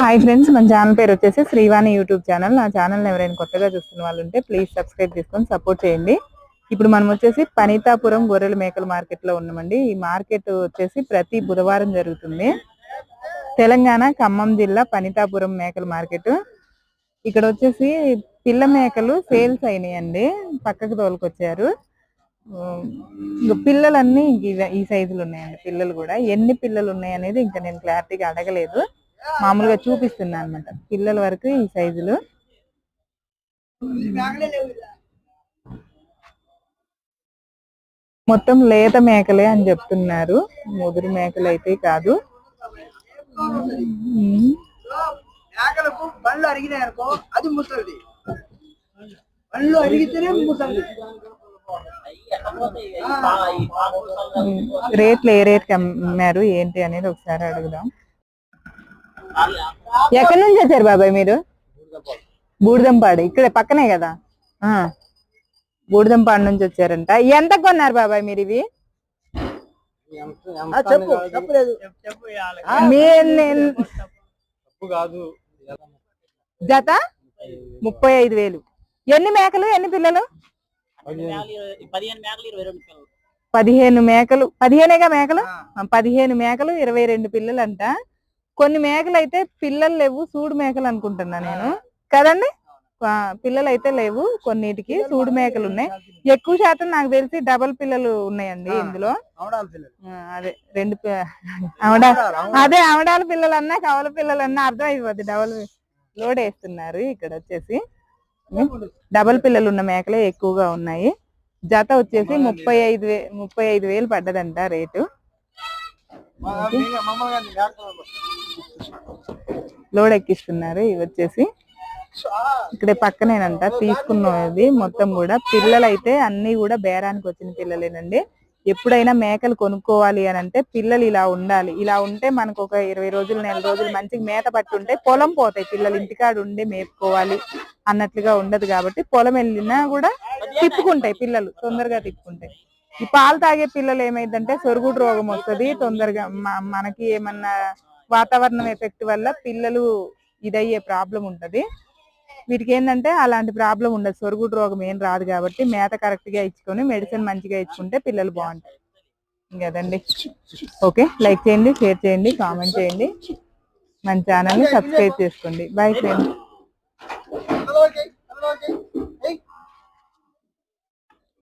Hi friends మన channel పేరు వచ్చేసి శ్రీవాణి యూట్యూబ్ ఛానల్ నా ఛానల్ ఎవరైనా కొత్తగా చూస్తున్న వాళ్ళు ఉంటే ప్లీజ్ సబ్స్క్రైబ్ చేసుకొని సపోర్ట్ చేయండి. ఇప్పుడు మనం వచ్చేసి పనితాపురం గొర్రెల మేకల మార్కెట్లో ఉన్నామండి. ఈ మార్కెట్ వచ్చేసి ప్రతి బుధవారం జరుగుతుంది. తెలంగాణ ఖమ్మం జిల్లా పనితాపురం మేకల మార్కెట్ ఇక్కడ వచ్చేసి పిల్ల మేకలు సేల్స్ అయినాయండి. పక్కకు తోలుకొచ్చారు. పిల్లలన్నీ ఈ సైజులు ఉన్నాయండి. పిల్లలు కూడా ఎన్ని పిల్లలు ఉన్నాయి అనేది ఇంకా నేను క్లారిటీగా అడగలేదు. మామూలుగా చూపిస్తున్నా అన్నమాట పిల్లల వరకు ఈ సైజులు. మొత్తం లేత మేకలే అని చెప్తున్నారు. ముదురు మేకలు అయితే కాదు. ఉమ్. మేకలకు బండ్లు అరిగినాయనుకో అది ముసలిది. బండ్లు అరిగితేనే ముసలిది. ఉమ్. రేట్లు ఏ రేట్కి అమ్మారు ఏంటి అనేది ఒకసారి అడుగుదాం. ఎక్కడి నుంచి వచ్చారు బాబాయ్ మీరు? బూడిదంపాడు. ఇక్కడే పక్కనే కదా? ఆ. బూడిదంపాడు నుంచి వచ్చారంట. ఎంత కొన్నారు బాబాయ్ మీరు ఇవి? చెప్పు. కాదు. జత? ముప్పై ఐదు వేలు. ఎన్ని మేకలు? ఎన్ని పిల్లలు? పదిహేను మేకలు పదిహేనేగా మేకలు? పదిహేను మేకలు ఇరవై రెండు పిల్లలు అంట కొన్ని మేకలు అయితే పిల్లలు లేవు సూడు మేకలు అనుకుంటున్నా నేను. కదండి? పిల్లలు అయితే లేవు కొన్నిటికి సూడు మేకలు ఉన్నాయి. ఎక్కువ శాతం నాకు తెలిసి డబల్ పిల్లలు ఉన్నాయండి ఇందులో. అవడాల అదే రెండు ఆవిడ అదే ఆవిడాల పిల్లలు అన్నా కవల పిల్లలు అన్నా అర్థం అయిపోద్ది డబల్ లోడ్ వేస్తున్నారు ఇక్కడ వచ్చేసి. డబల్ పిల్లలు. ఉన్న మేకలే ఎక్కువగా ఉన్నాయి. జత వచ్చేసి ముప్పై ఐదు వే ముప్పై ఐదు వేలు పడ్డదంట రేటు. లోడ్ ఎక్కిస్తున్నారు. ఇవి వచ్చేసి ఇక్కడ పక్కనేనంట. తీసుకున్నది మొత్తం కూడా పిల్లలు అయితే అన్ని కూడా బేరానికి వచ్చిన పిల్లలేనండి. ఎప్పుడైనా మేకలు కొనుక్కోవాలి అని అంటే పిల్లలు ఇలా ఉండాలి. ఇలా ఉంటే మనకు ఒక ఇరవై రోజులు నెల రోజులు మంచిగా మేత పట్టి ఉంటే పొలం పోతాయి. పిల్లలు ఇంటికాడ ఉండి మేపుకోవాలి అన్నట్లుగా ఉండదు కాబట్టి పొలం వెళ్ళినా కూడా తిప్పుకుంటాయి పిల్లలు. తొందరగా తిప్పుకుంటాయి. ఈ పాలు తాగే పిల్లలు ఏమైందంటే సొరుగుడు రోగం వస్తుంది. తొందరగా మనకి ఏమన్నా వాతావరణం ఎఫెక్ట్ వల్ల పిల్లలు ఇదయ్యే ప్రాబ్లం ఉంటది. వీటికి ఏంటంటే అలాంటి ప్రాబ్లం ఉండదు. సొరుగుడు రోగం ఏం రాదు కాబట్టి మేత కరెక్ట్గా ఇచ్చుకొని మెడిసిన్ మంచిగా ఇచ్చుకుంటే పిల్లలు బాగుంటాయి ఇంకదండి? ఓకే లైక్ చేయండి షేర్ చేయండి కామెంట్ చేయండి. మన ఛానల్ని సబ్స్క్రైబ్ చేసుకోండి. Bye friends.